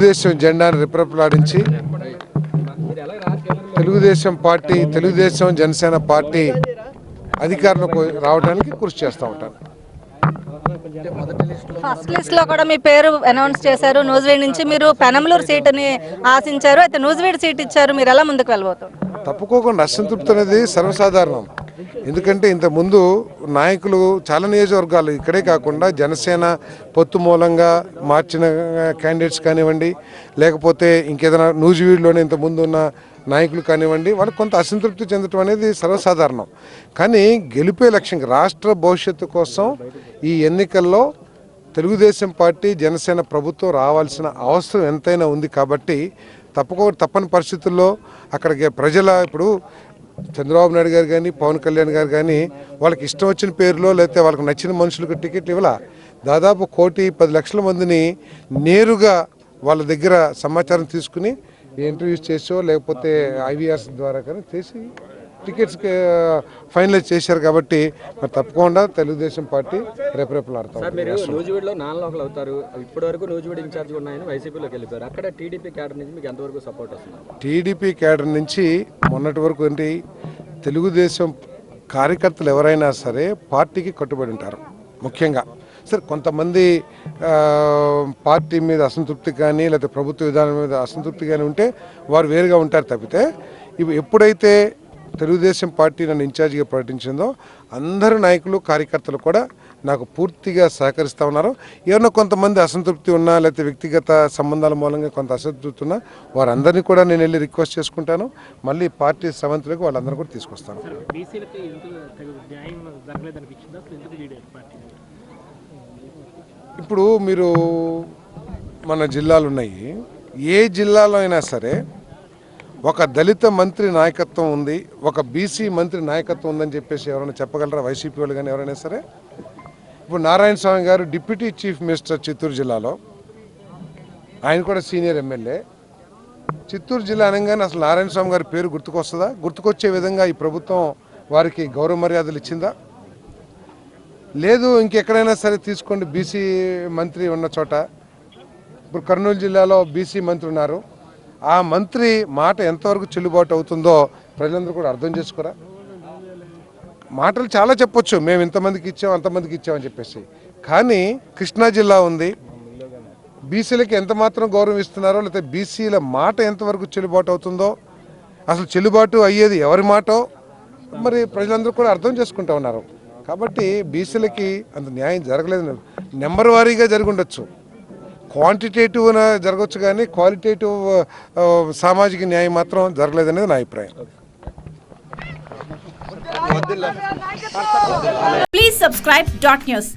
తెలుగుదేశం జెండాను రిప్రప్లాడించి Telugu Desam party Telugu Desam Janasena party అధికారంలోకి రావడానికి కృషి చేస్తూ ఉంటాను ఫస్ట్ లిస్ట్లో కూడా మీ పేరు అనౌన్స్ చేశారు. నూజివీడ్ నుంచి మీరు పెనంలూరు సీటుని ఆశించారు. అయితే నూజివీడ్ సీట్ ఇచ్చారు. మీరు ఎలా ముందుకు వెళ్ళబోతున్నారు? తప్పుకోకుండా అసంతృప్తి అనేది సర్వసాధారణం. ఎందుకంటే ఇంత ముందు నాయకులు చాలా నియోజకవర్గాలు ఇక్కడే కాకుండా జనసేన పొత్తు మూలంగా మార్చిన క్యాండిడేట్స్ కానివ్వండి లేకపోతే ఇంకేదైనా నూజివీడులోనే ఇంత ముందు ఉన్న నాయకులు కానివ్వండి వాళ్ళకి కొంత అసంతృప్తి చెందడం అనేది సర్వసాధారణం. కానీ గెలిపే లక్ష్యం రాష్ట్ర భవిష్యత్తు కోసం ఈ ఎన్నికల్లో తెలుగుదేశం పార్టీ జనసేన ప్రభుత్వం రావాల్సిన అవసరం ఎంతైనా ఉంది కాబట్టి తప్పకో తప్పని పరిస్థితుల్లో అక్కడికి ప్రజల ఇప్పుడు చంద్రబాబు నాయుడు గారు కానీ పవన్ కళ్యాణ్ గారు కానీ వాళ్ళకి ఇష్టం వచ్చిన పేరులో లేకపోతే వాళ్ళకి నచ్చిన మనుషులకు టికెట్లు ఇవ్వాల? దాదాపు కోటి పది లక్షల మందిని నేరుగా వాళ్ళ దగ్గర సమాచారం తీసుకుని ఇంటర్వ్యూస్ చేసో లేకపోతే ఐవీఆర్స్ ద్వారా కానీ చేసి టికెట్స్ ఫైనలైజ్ చేశారు కాబట్టి మరి తప్పకుండా తెలుగుదేశం పార్టీ రేపరేపులాడతాం. సార్ మీరు నూజివీడులో నాన్ లోకల్ అవుతారు. ఇప్పటి వరకు నూజివీడు ఇన్ఛార్జ్ ఉన్నాయని వైసీపీలోకి వెళ్ళిపోయారు. అక్కడ టీడీపీ క్యాడర్ నుంచి మీకు ఎంతవరకు సపోర్ట్ వస్తుంది? టీడీపీ కేడర్ నుంచి మొన్నటి వరకు ఏంటి తెలుగుదేశం కార్యకర్తలు ఎవరైనా సరే పార్టీకి కట్టుబడి ఉంటారు ముఖ్యంగా. సరే కొంతమంది పార్టీ మీద అసంతృప్తి కానీ లేకపోతే ప్రభుత్వ విధానం మీద అసంతృప్తి కానీ ఉంటే వారు వేరుగా ఉంటారు తప్పితే ఇవి ఎప్పుడైతే తెలుగుదేశం పార్టీ నన్ను ఇన్ఛార్జిగా ప్రకటించిందో అందరు నాయకులు కార్యకర్తలు కూడా నాకు పూర్తిగా సహకరిస్తూ ఉన్నారు. ఏమన్నా కొంతమంది అసంతృప్తి ఉన్నా లేకపోతే వ్యక్తిగత సంబంధాల మూలంగా కొంత అసంతృప్తి ఉన్నా వారందరినీ కూడా నేను వెళ్ళి రిక్వెస్ట్ చేసుకుంటాను. మళ్ళీ పార్టీ సవంతులకు వాళ్ళందరూ కూడా తీసుకొస్తాను. ఇప్పుడు మీరు మన జిల్లాలు ఉన్నాయి. ఏ జిల్లాలో అయినా సరే ఒక దళిత మంత్రి నాయకత్వం ఉంది ఒక బీసీ మంత్రి నాయకత్వం ఉందని చెప్పేసి ఎవరైనా చెప్పగలరా? వైసీపీ వాళ్ళు కానీ ఎవరైనా సరే? ఇప్పుడు నారాయణ స్వామి గారు డిప్యూటీ చీఫ్ మినిస్టర్ చిత్తూరు జిల్లాలో. ఆయన కూడా సీనియర్ ఎమ్మెల్యే. చిత్తూరు జిల్లా అనగానే అసలు నారాయణ స్వామి గారి పేరు గుర్తుకొస్తుందా? గుర్తుకొచ్చే విధంగా ఈ ప్రభుత్వం వారికి గౌరవ మర్యాదలు ఇచ్చిందా? లేదు ఇంకెక్కడైనా సరే తీసుకోండి బీసీ మంత్రి ఉన్న చోట. ఇప్పుడు కర్నూలు జిల్లాలో బీసీ మంత్రి ఉన్నారు. ఆ మంత్రి మాట ఎంతవరకు చెల్లుబాటు అవుతుందో ప్రజలందరూ కూడా అర్థం చేసుకోరా? మాటలు చాలా చెప్పొచ్చు. మేము ఇంతమందికి ఇచ్చాం అంతమందికి ఇచ్చామని చెప్పేసి. కానీ కృష్ణా జిల్లా ఉంది. బీసీలకి ఎంత మాత్రం గౌరవం ఇస్తున్నారో లేకపోతే బీసీల మాట ఎంతవరకు చెల్లుబాటు అవుతుందో అసలు చెల్లుబాటు అయ్యేది ఎవరి మాటో మరి ప్రజలందరూ కూడా అర్థం చేసుకుంటా ఉన్నారు. కాబట్టి బీసీలకి అంత న్యాయం జరగలేదు. నెంబర్ వారీగా జరిగి ఉండొచ్చు. క్వాంటిటేటివ్ జరగవచ్చు కానీ క్వాలిటేటివ్ సామాజిక న్యాయం మాత్రం జరగలేదనేది నా అభిప్రాయం. Please subscribe dot news